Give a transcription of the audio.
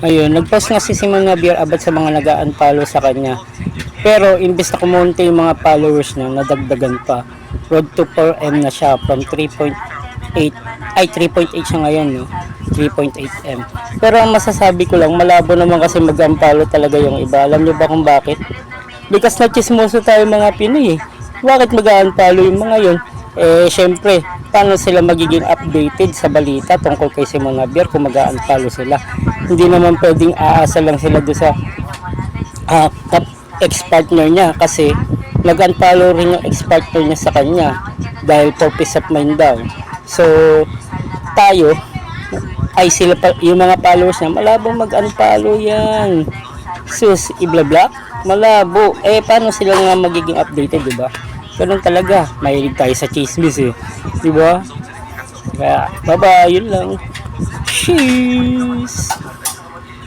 Ayun, nag-post nga si Simon Javier about sa mga nag-unfollow sa kanya. Pero imbes na kumonti yung mga followers niya, nadagdagan pa. Road to 4M na siya from 3.8 ay 3.8 siya ngayon no 3.8M pero ang masasabi ko lang malabo naman kasi mag-unfollow talaga yung iba alam niyo ba kung bakit Because na chismoso tayo mga Pinoy eh. Bakit mag-unfollow yung mga yun? Eh, syempre, paano sila magiging updated sa balita tungkol kay Simon Javier kung mag-unfollow sila? Hindi naman pwedeng aasa lang sila doon sa top ex-partner niya kasi nag-unfollow rin yung ex-partner niya sa kanya dahil for peace of mind daw. So, tayo, ay sila pa, yung mga followers niya, malabong mag-unfollow yan. Sus, i-block? Malabo. Eh, paano sila nga magiging updated, di ba? Ganun talaga. Mahilig tayo sa chismis eh. Di ba? Kaya, bye-bye. Yun lang. Cheers!